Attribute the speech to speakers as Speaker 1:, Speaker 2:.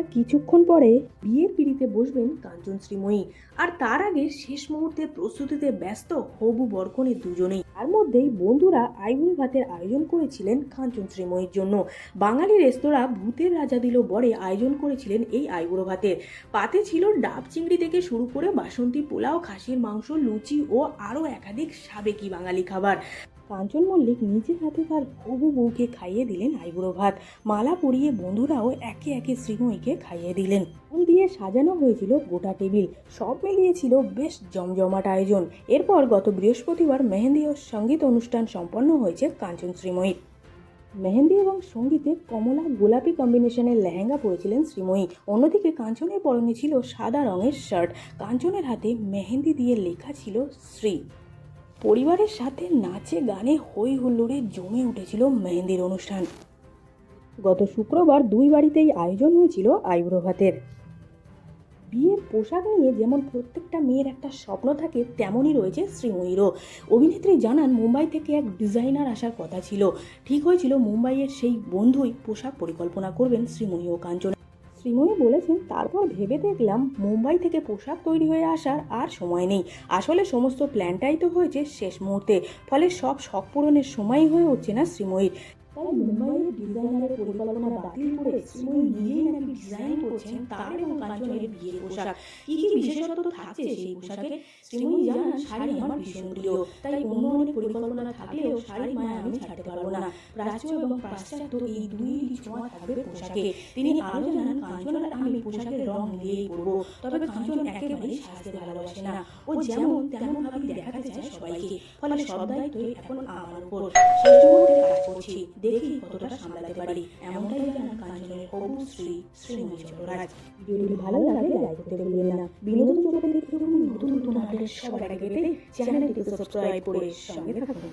Speaker 1: আর কিছুক্ষণ পরে বিয়ের পিড়িতে বসবেন কাঞ্চন শ্রীময়ী। আর তার আগে শেষ মুহূর্তে প্রস্তুতিতে ব্যস্ত হবু বরকনে দুজনেই। তার মধ্যেই বন্ধুরা আইবুড়ো ভাতের আয়োজন করেছিলেন কাঞ্চন শ্রীময়ীর জন্য। বাঙালি রেস্তোরাঁ ভূতের রাজা দিল বরে আয়োজন করেছিলেন এই আইবুড়ো ভাতের। পাতে ছিল ডাব চিংড়ি থেকে শুরু করে বাসন্তী পোলাও, খাসির মাংস, লুচি ও আরও একাধিক সাবেকি বাঙালি খাবার। কাঞ্চন মল্লিক নিজের হাতে তার হবু বউকে খাইয়ে দিলেন আইবুড়ো ভাত। মালা পরিয়ে বন্ধুরাও একে একে শ্রীময়ীকে খাইয়ে দিলেন। ফুল দিয়ে সাজানো হয়েছিল গোটা টেবিল। সব মিলিয়েছিল বেশ জমজমাট আয়োজন। এরপর গত বৃহস্পতিবার মেহেন্দি ও সংগীত অনুষ্ঠান সম্পন্ন হয়েছে কাঞ্চন শ্রীময়ীর। মেহেন্দি এবং সঙ্গীতে কমলা গোলাপি কম্বিনেশনের লেহেঙ্গা পরেছিলেন শ্রীময়ী। অন্যদিকে কাঞ্চনের পরনে ছিল সাদা রঙের শার্ট। কাঞ্চনের হাতে মেহেন্দি দিয়ে লেখা ছিল শ্রী। পরিবারের সাথে নাচে গানে হই হুল্লোড়ে জমে উঠেছিল মেহেন্দির অনুষ্ঠান। গত শুক্রবার দুই বাড়িতেই আয়োজন হয়েছিল আইব্রো ভাতের। বিয়ের পোশাক নিয়ে যেমন প্রত্যেকটা মেয়ের একটা স্বপ্ন থাকে, তেমনই রয়েছে শ্রীময়ীরও। অভিনেত্রী জানান, মুম্বাই থেকে এক ডিজাইনার আসার কথা ছিল। ঠিক হয়েছিল মুম্বাইয়ের সেই বন্ধুই পোশাক পরিকল্পনা করবেন শ্রীময়ী ও কাঞ্চন। শ্রীময়ী বলেছেন, তারপর ভেবে দেখলাম মুম্বাই থেকে পোশাক তৈরি হয়ে আসার আর সময় নেই। আসলে সমস্ত প্ল্যানটাই তো হয়েছে শেষ মুহূর্তে। ফলে সব শখ পূরণের সময়ই হয়ে উঠছে না শ্রীময়ীর। তাই মুম্বাইয়ের ডিজাইনারের পরিকল্পনা বাতিল করে শ্রীময়ী নিজেই নাকি ডিজাইন করছেন তার এবং কাঞ্চনের বিয়ের পোশাক। কি কি বিশেষত্ব থাকছে সেই পোশাকে? শ্রীময়ী জানান, শাড়ি আমার ভীষণ প্রিয়। তাই অন্য অনেক পরিকল্পনা থাকলেও শাড়ি মায়া আমি ছাড়তে পারব না। প্রাচ্য এবং পাশ্চাত্য এই দুই ছোঁয়া থাকবে পোশাকে। তিনি আরও জানান কাঞ্চন আর আমি পোশাকের রং মিলিয়েই পরবো। তবে কাঞ্চন একেবারেই সাজতে ভালোবাসে না। ও যেমন তেমন ভাবে দেখাতে চায় সবাইকে। ফলে সব দায়িত্বই এখন আমার উপর। শেষ মুহূর্তে কাজ করছি। দেখি কতটা সামলাতে পারি। এমনটাই জানান কাঞ্চনের হবু শ্রী শ্রীময়ী ভিডিওটি ভালো লাগলে লাইক করতে ভুলবেন না। বিনোদন জগতে দেখতে নতুন নতুন আপডেট সবার আগে পেতে চ্যানেলটিকে সাবস্ক্রাইব করে সঙ্গে থাকুন।